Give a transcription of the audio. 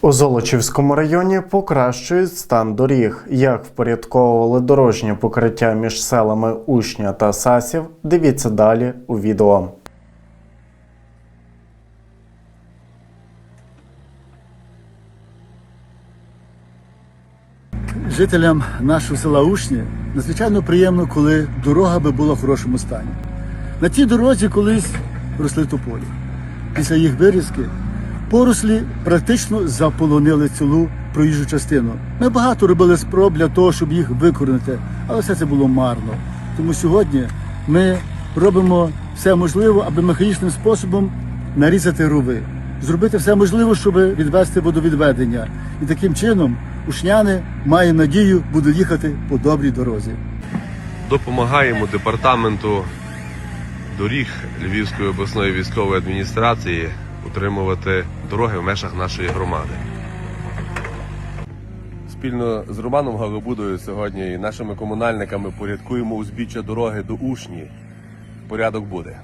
У Золочівському районі покращують стан доріг. Як впорядковували дорожнє покриття між селами Учня та Сасів, дивіться далі у відео. Жителям нашого села Ушні надзвичайно приємно, коли дорога би була в хорошому стані. На тій дорозі колись росли тополі. Після їх вирізки порослі практично заполонили цілу проїжджу частину. Ми багато робили спроб для того, щоб їх викоренити, але все це було марно. Тому сьогодні ми робимо все можливе, аби механічним способом нарізати рови, зробити все можливе, щоб відвести водовідведення. І таким чином ушняни має надію будуть їхати по добрій дорозі. Допомагаємо департаменту доріг Львівської обласної військової адміністрації утримувати дороги в межах нашої громади. Спільно з Романом Галобудою сьогодні і нашими комунальниками порядкуємо узбіччя дороги до Ушні. Порядок буде.